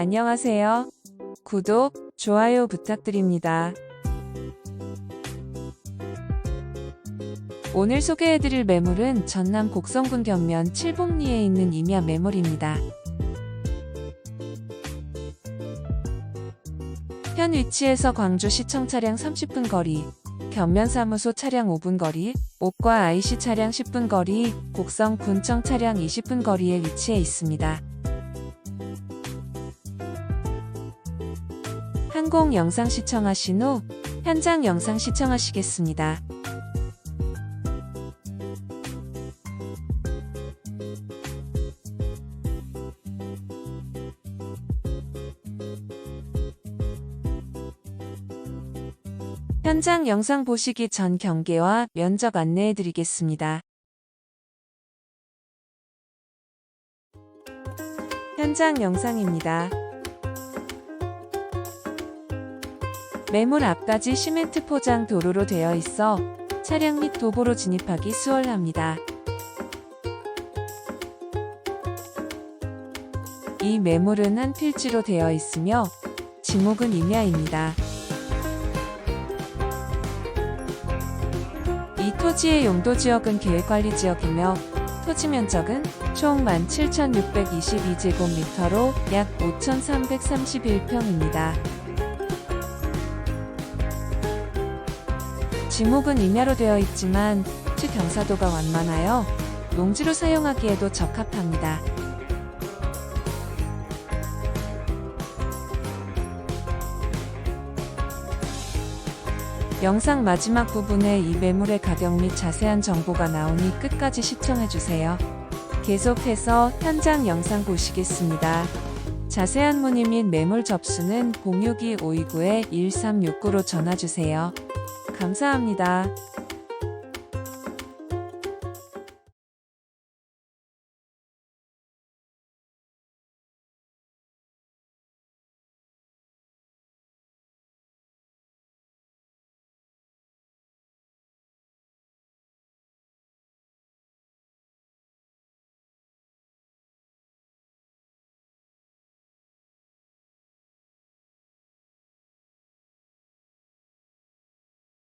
안녕하세요. 구독, 좋아요 부탁드립니다. 오늘 소개해드릴 매물은 전남 곡성군 견면 칠봉리에 있는 임야 매물입니다. 현 위치에서 광주 시청 차량 30분 거리, 견면사무소 차량 5분 거리, 옥과 IC 차량 10분 거리, 곡성 군청 차량 20분 거리에 위치해 있습니다. 항공 영상 시청하신 후 현장 영상 시청하시겠습니다. 현장 영상 보시기 전 경계와 면적 안내해 드리겠습니다. 현장 영상입니다. 매물 앞까지 시멘트 포장 도로로 되어 있어 차량 및 도보로 진입하기 수월합니다. 이 매물은 한 필지로 되어 있으며 지목은 임야입니다. 이 토지의 용도 지역은 계획관리 지역이며 토지 면적은 총 17,622제곱미터로 약 5,331평입니다. 지목은 임야로 되어 있지만 토지 경사도가 완만하여 농지로 사용하기에도 적합합니다. 영상 마지막 부분에 이 매물의 가격 및 자세한 정보가 나오니 끝까지 시청해주세요. 계속해서 현장 영상 보시겠습니다. 자세한 문의 및 매물 접수는 062-529-1369로 전화주세요. 감사합니다.